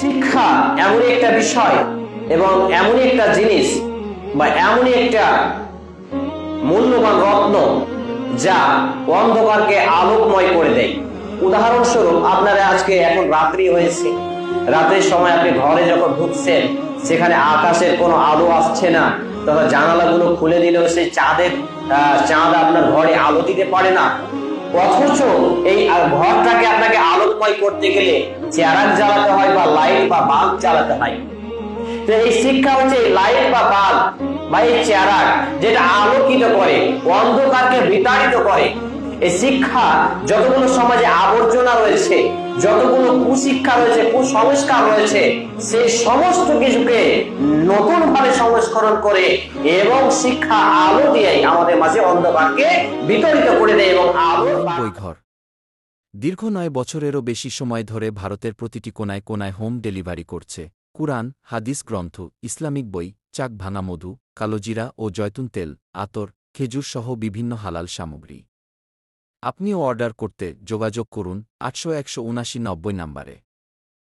শিক্ষা এমন একটা বিষয় এবং এমন একটা জিনিস বা এমন একটা মূল্যবান রত্ন যা অন্ধকারকে আলোকময় করে দেয়। উদাহরণস্বরূপ, আপনারা আজকে এখন রাত্রি হয়েছে। রাতের সময় আপনি ঘরে যখন ঢুকছেন, সেখানে আকাশের কোনো আলো আসছে না। তথা জানালাগুলো খুলে দিলেও সেই চাঁদের চাঁদ আপনার ঘরে আলো দিতে পারে না। অথচ এই ঘরটাকে আপনাকে আলোকময় করতে গেলে চেয়ারাক জ্বালাতে হয় বা লাইট বা বাল্ব জ্বালাতে হয়। তো এই শিক্ষা হচ্ছে লাইট বা বাল্ব বা এই চেয়ারাক যেটা আলোকিত করে, অন্ধকারকে বিতাড়িত করে। এই শিক্ষা যতগুলো সমাজে আবর্জনা রয়েছে, যতগুলো কুশিক্ষা রয়েছে, কুসংস্কার রয়েছে, সেই সমস্ত কিছুকে ভাবে সংস্করণ করে এবং শিক্ষা আলো দিয়ে আমাদের মাঝে অন্ধকারকে বিতরিত করে দেয় এবং আলো বইঘর দীর্ঘ নয় বছরেরও বেশি সময় ধরে ভারতের প্রতিটি কোনায় কোনায় হোম ডেলিভারি করছে। কুরআন, হাদিস গ্রন্থ, ইসলামিক বই, চাক ভাঙা মধু কালোজিরা ও জয়তুন তেল, আতর, খেজুর সহ বিভিন্ন হালাল সামগ্রী। আপনিও অর্ডার করতে যোগাযোগ করুন আটশো একশো উনাশি নব্বই নম্বরে।